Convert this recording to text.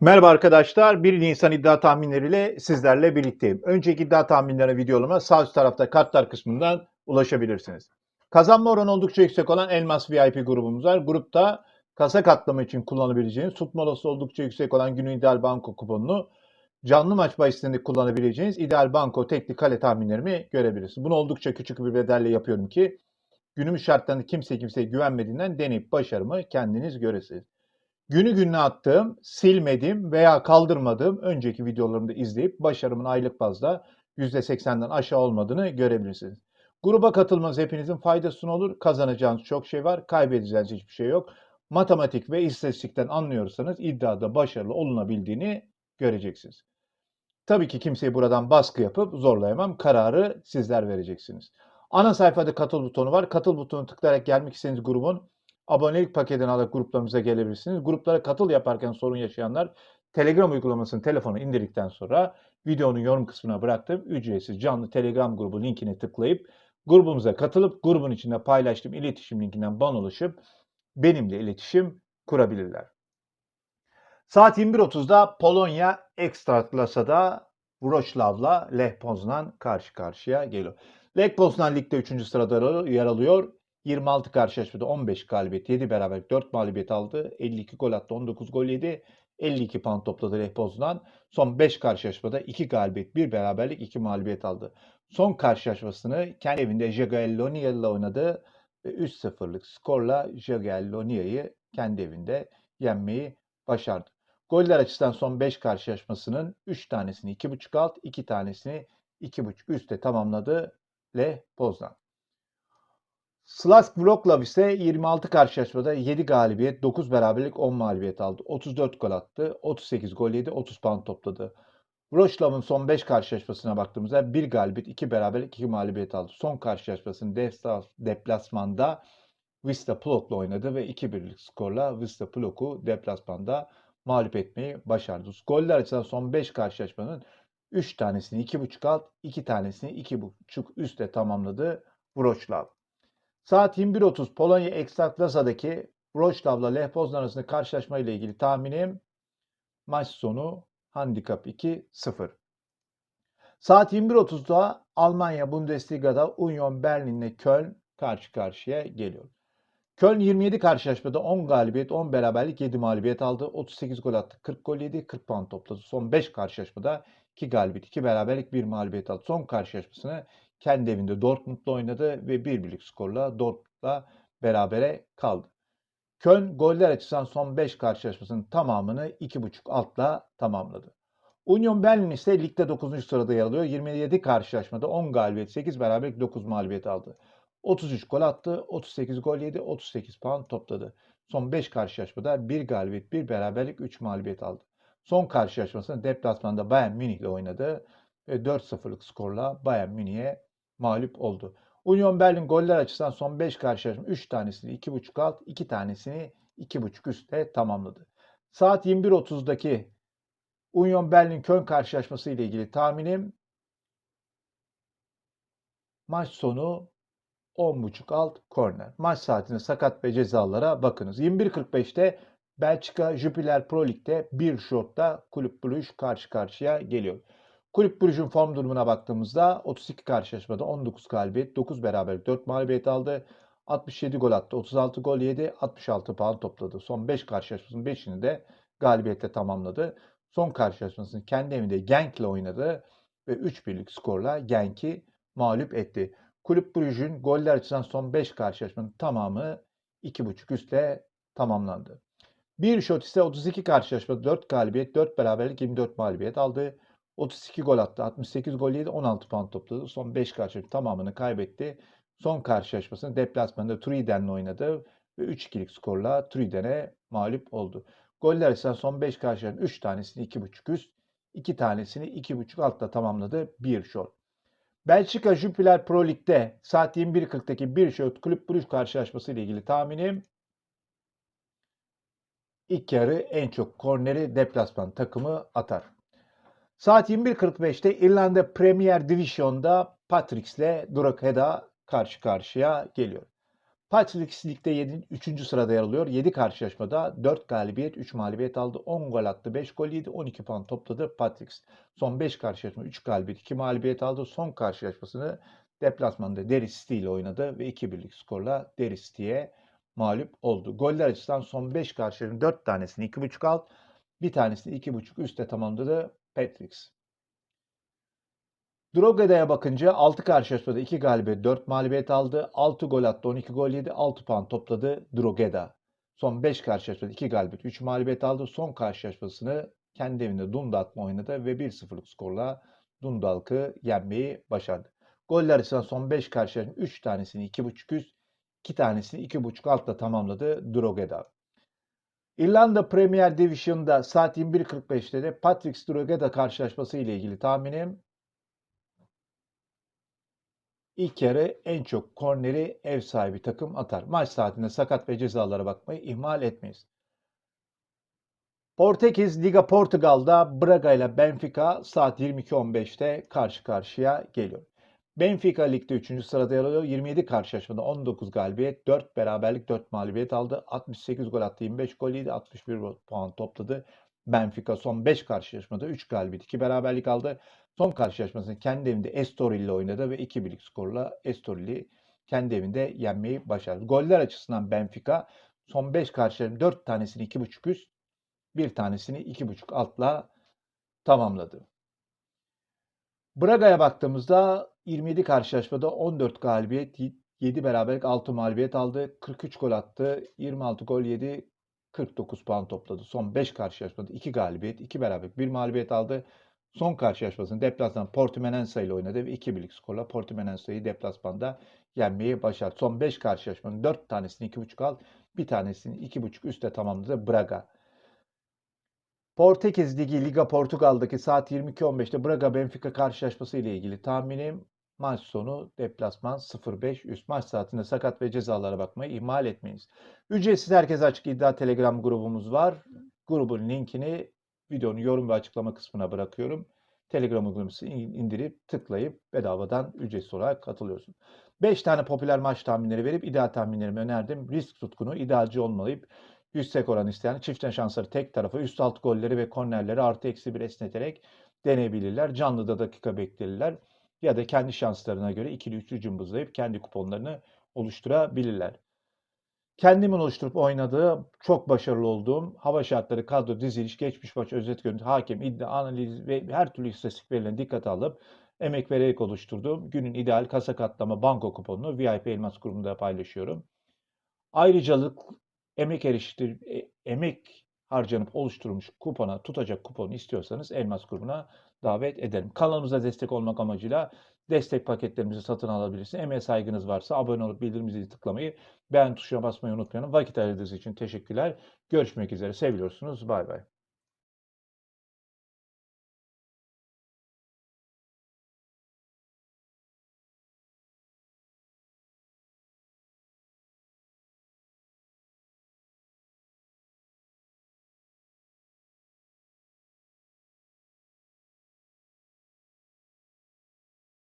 Merhaba arkadaşlar. 1 Nisan iddia tahminleriyle sizlerle birlikteyim. Önceki iddia tahminleri videolama sağ üst tarafta kartlar kısmından ulaşabilirsiniz. Kazanma oranı oldukça yüksek olan Elmas VIP grubumuz var. Grupta kasa katlama için kullanabileceğiniz, tutma oldukça yüksek olan günün ideal banko kuponunu canlı maç bahisinde kullanabileceğiniz ideal banko tekli kale tahminlerimi görebilirsiniz. Bunu oldukça küçük bir bedelle yapıyorum ki günümüz şartlarında kimse kimseye güvenmediğinden deneyip başarımı kendiniz göresiniz. Günü gününe attığım, silmediğim veya kaldırmadığım önceki videolarımda izleyip başarımın aylık bazda %80'den aşağı olmadığını görebilirsiniz. Gruba katılmanız hepinizin faydasına olur. Kazanacağınız çok şey var, kaybedeceğiniz hiçbir şey yok. Matematik ve istatistikten anlıyorsanız iddiada başarılı olunabildiğini göreceksiniz. Tabii ki kimseyi buradan baskı yapıp zorlayamam. Kararı sizler vereceksiniz. Ana sayfada katıl butonu var. Katıl butonuna tıklayarak gelmek istediğiniz grubun abonelik paketini alarak gruplarımıza gelebilirsiniz. Gruplara katıl yaparken sorun yaşayanlar Telegram uygulamasını telefona indirdikten sonra videonun yorum kısmına bıraktığım ücretsiz canlı Telegram grubu linkine tıklayıp grubumuza katılıp grubun içinde paylaştığım iletişim linkinden bana ulaşıp benimle iletişim kurabilirler. Saat 21.30'da Polonya Ekstraklasa'da Wrocław'la Lech Poznan karşı karşıya geliyor. Lech Poznan ligde 3. sırada yer alıyor. 26 karşılaşmada 15 galibiyet, 7 beraber 4 mağlubiyet aldı. 52 gol attı, 19 gol yedi. 52 puan topladı Lech Poznan. Son 5 karşılaşmada 2 galibiyet, 1 beraberlik, 2 mağlubiyet aldı. Son karşılaşmasını kendi evinde Jagiellonia ile oynadı ve 3-0'lık skorla Jagiellonia'yı kendi evinde yenmeyi başardı. Goller açısından son 5 karşılaşmasının 3 tanesini 2.5 alt, 2 tanesini 2.5 üstte tamamladı Lech Poznan. Slask Wrocław ise 26 karşılaşmada 7 galibiyet, 9 beraberlik, 10 mağlubiyet aldı. 34 gol attı, 38 gol yedi, 30 puan topladı. Wrocław'ın son 5 karşılaşmasına baktığımızda 1 galibiyet, 2 beraberlik, 2 mağlubiyet aldı. Son karşılaşmasını deplasmanda Vista Plok'la oynadı ve 2-1'lik skorla Vista Plok'u deplasmanda mağlup etmeyi başardı. Goller açısından son 5 karşılaşmanın 3 tanesini 2.5 alt, 2 tanesini 2.5 üstte tamamladı Wrocław. Saat 21.30 Polonya Ekstraklasa'daki Wrocław'la Lech Poznan arasında karşılaşma ile ilgili tahminim maç sonu handikap 2-0. Saat 21.30'da Almanya Bundesliga'da Union Berlin'le Köln karşı karşıya geliyor. Köln 27 karşılaşmada 10 galibiyet, 10 beraberlik, 7 mağlubiyet aldı. 38 gol attı, 40 gol yedi, 40 puan topladı. Son 5 karşılaşmada 2 galibiyet, 2 beraberlik, 1 mağlubiyet aldı. Son karşılaşmasını kendi evinde Dortmund'la oynadı ve bir birlik skorla Dortmund'la berabere kaldı. Köln goller açısından son 5 karşılaşmasının tamamını 2.5 altla tamamladı. Union Berlin ise ligde 9. sırada yer alıyor. 27 karşılaşmada 10 galibiyet, 8 beraberlik, 9 mağlubiyet aldı. 33 gol attı, 38 gol yedi, 38 puan topladı. Son 5 karşılaşmada 1 galibiyet, 1 beraberlik, 3 mağlubiyet aldı. Son karşılaşmasını deplasmanda Bayern Münih ile oynadı ve 4-0'lık skorla Bayern Münih'e mağlup oldu. Union Berlin goller açısından son 5 karşılaşma 3 tanesini 2.5 alt, 2 tanesini 2.5 üstte tamamladı. Saat 21.30'daki Union Berlin Köln karşılaşması ile ilgili tahminim maç sonu 10.5 alt korner. Maç saatinde sakat ve cezalara bakınız. 21.45'te Belçika Jupiler Pro Lig'de bir şotta Kulüp Brugge karşı karşıya geliyor. Kulüp Brugge'un form durumuna baktığımızda 32 karşılaşmada 19 galibiyet, 9 beraber 4 mağlubiyet aldı. 67 gol attı, 36 gol yedi, 66 puan topladı. Son 5 karşılaşmasının 5'ini de galibiyetle tamamladı. Son karşılaşmasını kendi evinde Genk ile oynadı ve 3-1'lik skorla Genk'i mağlup etti. Kulüp Brugge'ün goller açısından son 5 karşılaşmanın tamamı 2.5 üstle tamamlandı. Bir şot ise 32 karşılaşmada 4 galibiyet, 4 beraberlik, 24 mağlubiyet aldı. 32 gol attı, 68 gol yedi, 16 puan topladı. Son 5 karşılaşma tamamını kaybetti. Son karşılaşmasını deplasmanda Truiden'le oynadı ve 3-2'lik skorla Truiden'e mağlup oldu. Goller açısından son 5 karşılaşmanın 3 tanesini 2.5 üst, 2 tanesini 2.5 altta tamamladı. Bir şot. Belçika Jupiler Pro Lig'de saat 21.40'daki bir şut Kulüp Brugge karşılaşması ile ilgili tahminim ilk yarı en çok korneri deplasman takımı atar. Saat 21.45'te İrlanda Premier Division'da Patricks'le Drogheda karşı karşıya geliyor. Patrick Lig'de 7, 3. sırada yer alıyor. 7 karşılaşmada 4 galibiyet, 3 mağlubiyet aldı. 10 gol attı, 5 gol yedi, 12 puan topladı Patrick. Son 5 karşılaşma 3 galibiyet, 2 mağlubiyet aldı. Son karşılaşmasını deplasmanda Derry City ile oynadı ve 2-1'lik skorla Derry City'ye mağlup oldu. Goller açısından son 5 karşılaşmanın 4 tanesini 2.5 alt, bir tanesini 2.5 üstte tamamladı Patrick. Drogada'ya bakınca 6 karşılaşmada 2 galibiyet 4 mağlubiyet aldı. 6 gol attı 12 gol yedi 6 puan topladı Drogeda. Son 5 karşılaşmada 2 galibiyet 3 mağlubiyet aldı. Son karşılaşmasını kendi evinde Dundalk'la oynadı ve 1-0'lık skorla Dundalk'ı yenmeyi başardı. Goller açısından son 5 karşılaşma 3 tanesini 2.5 üst 2 tanesini 2.5 altta tamamladı Drogeda. İrlanda Premier Division'da saat 21.45'te de Patrick Drogeda karşılaşması ile ilgili tahminim İlk yarı en çok korneri ev sahibi takım atar. Maç saatinde sakat ve cezalara bakmayı ihmal etmeyiz. Portekiz Liga Portugal'da Braga ile Benfica saat 22.15'te karşı karşıya geliyor. Benfica ligde 3. sırada yer alıyor. 27 karşılaşmada 19 galibiyet, 4 beraberlik, 4 mağlubiyet aldı. 68 gol attı, 25 gol yedi, 61 puan topladı. Benfica son 5 karşılaşmada 3 galibiyet, 2 beraberlik aldı. Son karşılaşmasını kendi evinde Estoril ile oynadı ve 2-1'lik skorla Estoril'i kendi evinde yenmeyi başardı. Goller açısından Benfica son 5 karşılaşma 4 tanesini 2.5 üst, bir tanesini 2.5 altla tamamladı. Braga'ya baktığımızda 27 karşılaşmada 14 galibiyet, 7 beraberlik 6 mağlubiyet aldı. 43 gol attı, 26 gol yedi, 49 puan topladı. Son 5 karşılaşmada 2 galibiyet, 2 beraberlik, 1 mağlubiyet aldı. Son karşılaşmasını deplasman Portimonense ile oynadı ve 2 birlik skorla Portimonense'yi deplasmanda yenmeyi başardı. Son 5 karşılaşmanın 4 tanesini 2.5 al, bir tanesini 2.5 üstte tamamladı Braga. Portekiz Ligi Liga Portugal'daki saat 22.15'te Braga Benfica karşılaşması ile ilgili tahminim maç sonu deplasman 0-5 üst maç saatinde sakat ve cezalara bakmayı ihmal etmeyiniz. Ücretsiz herkese açık iddia telegram grubumuz var. Grubun linkini videonun yorum ve açıklama kısmına bırakıyorum. Telegram uygulamasını indirip tıklayıp bedavadan ücretsiz olarak katılıyorsun. 5 tane popüler maç tahminleri verip ideal tahminlerimi önerdim. Risk tutkunu, idealci olmayıp yüksek oran isteyen çiften şansları tek tarafa üst alt golleri ve kornerleri artı eksi bir esneterek deneyebilirler. Canlıda dakika beklerler ya da kendi şanslarına göre ikili üçlü cımbızlayıp kendi kuponlarını oluşturabilirler. Kendimin oluşturup oynadığı, çok başarılı olduğum hava şartları, kadro, diziliş, geçmiş maç, özet görüntü, hakem, iddia, analiz ve her türlü istatistik verilerini dikkate alıp emek vererek oluşturduğum günün ideal kasa katlama banko kuponunu VIP Elmas grubunda paylaşıyorum. Ayrıcalık emek eriştir, e, emek harcanıp oluşturulmuş kupona, tutacak kuponu istiyorsanız Elmas grubuna davet ederim. Kanalımıza destek olmak amacıyla destek paketlerimizi satın alabilirsiniz. Emeğe saygınız varsa abone olup bildirim zili tıklamayı, beğen tuşuna basmayı unutmayın. Vakit ayırdığınız için teşekkürler. Görüşmek üzere. Seviyorsunuz. Bay bay.